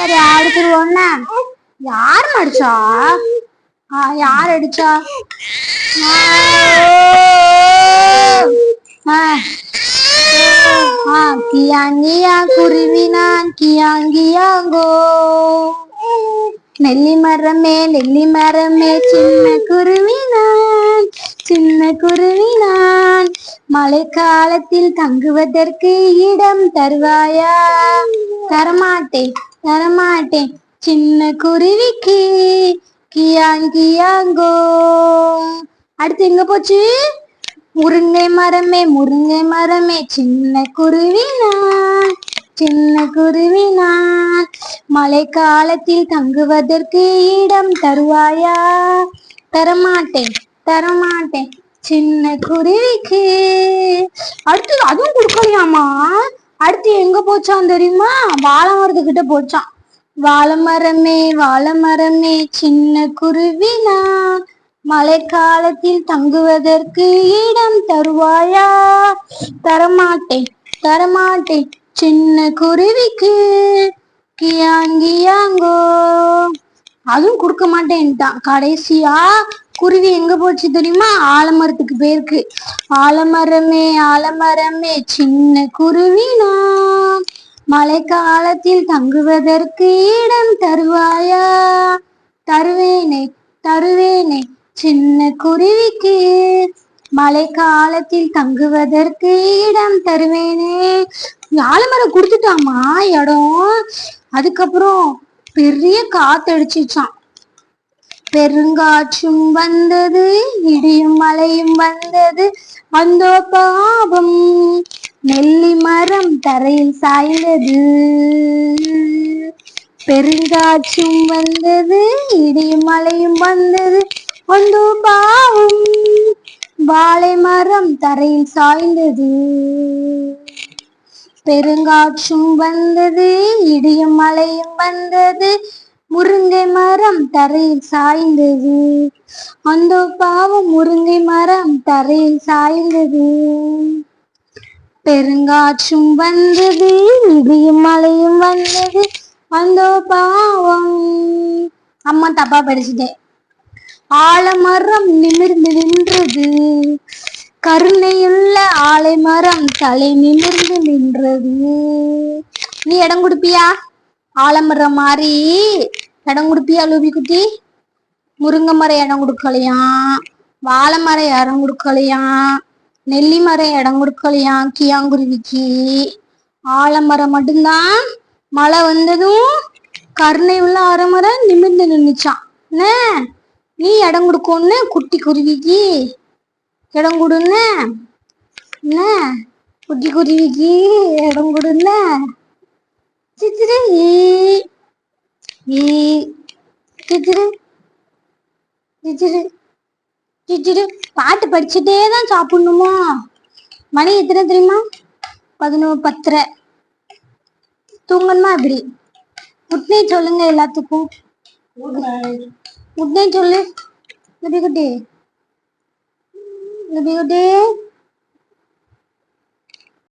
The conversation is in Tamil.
சரி அடிச்சிருவோம்னா யார் அடிச்சா ஆ, யார் அடிச்சா ஆ, ஆ, கியாங்கியா குருவி நான் கியாங்கியாங்கோ நெல்லி மரமே நெல்லி மரமே சின்ன குருவி நான் சின்ன குருவி நான். மழைக்காலத்தில் தங்குவதற்கு இடம் தருவாயா? தரமாட்டேன். தரமாட்டேன். சின்ன குருவிக்கு கியாங்கியாங்கோ அடுத்து எங்க போச்சு? முருங்கை மரமே முருங்கை மரமே சின்ன குருவி நான் சின்ன குருவி நான் மழைக்காலத்தில் தங்குவதற்கு இடம் தருவாயா? தரமாட்டேன் தரமாட்டேன். சின்ன குருவிக்கு. அடுத்து அதுவும் கொடுக்கலையாமா? அடுத்து எங்க போச்சான் தெரியுமா? வாழை மரத்துக்கிட்ட போச்சான். வாழை மரமே வாழை மரமே சின்ன குருவினா. மழைக்காலத்தில் தங்குவதற்கு இடம் தருவாயா? தரமாட்டேன் தரமாட்டேன் சின்ன குருவிக்கு. கியாங்கியாங்கோ அதுவும் கொடுக்க மாட்டேன்ட்டான். கடைசியா குருவி எங்க போச்சு தெரியுமா? ஆலமரத்துக்கு போயிருக்கு. ஆலமரமே ஆலமரமே சின்ன குருவி நான் மழைக்காலத்தில் தங்குவதற்கு இடம் தருவாயா? தருவேனே தருவேனே சின்ன குருவிக்கு. மழைக்காலத்தில் தங்குவதற்கு இடம் தருவேனே. ஆலமரம் கொடுத்துட்டாமா? இடம் அதுக்கப்புறம் பெரிய காத்தடிச்சிச்சான் பெருங்காற்றும் வந்தது இடியும் மலையும் வந்தது வந்தோ பாவம். நெல்லி மரம் தரையில் சாய்ந்தது. பெருங்காற்றும் வந்தது இடியும் மலையும் வந்தது வந்தோ பாவம். வாழை மரம் தரையில் சாய்ந்தது. பெருங்காற்றும் வந்தது இடியும் மழையும் வந்தது முருங்கை மரம் தரையில் சாய்ந்தது. அந்த பாவம் முருங்கை மரம் தரையில் சாய்ந்தது. பெருங்காற்றும் வந்தது இடியும் மழையும் வந்தது அந்த பாவம். அம்மா தப்பா படிச்சுட்டேன் ஆலமரம் நிமிர்ந்து நின்றது. கருணையுள்ள ஆலைமரம் தலை நிமிர்ந்து நின்றது. நீ இடம் கொடுப்பியா? ஆலமரம் மாதிரி இடம் கொடுப்பியா லூபி குட்டி முருங்கை மரம் இடம் கொடுக்கலையாம் வாழை மரம் இடம் கொடுக்கலையாம் நெல்லி மரம் இடம் கொடுக்கலையாம் கியாங்குருவிக்கு? ஆலமரம் மட்டும்தான். மழை வந்ததும் கருணை உள்ள ஆலமரம் நிமிர்ந்து நின்றுச்சான் என்ன? நீ இடம் கொடுக்கணுன்னு குட்டி குருவிக்கு. இடம் கொடுன்னு. என்ன? குட்டி குருவிக்கு இடம் கொடுல சித்திர. ஈ. ஈ. சித்திரு. பாட்டு படிச்சுட்டே தான் சாப்பிடணுமா? மணி எத்தனை தெரியுமா? பதினோரு பத்தரை. தூங்கணுமா அப்படி குட் நைட் சொல்லுங்க எல்லாத்துக்கும். குட் நைட் சொல்லு. குட்டி குட்டி. நபி குட்டி.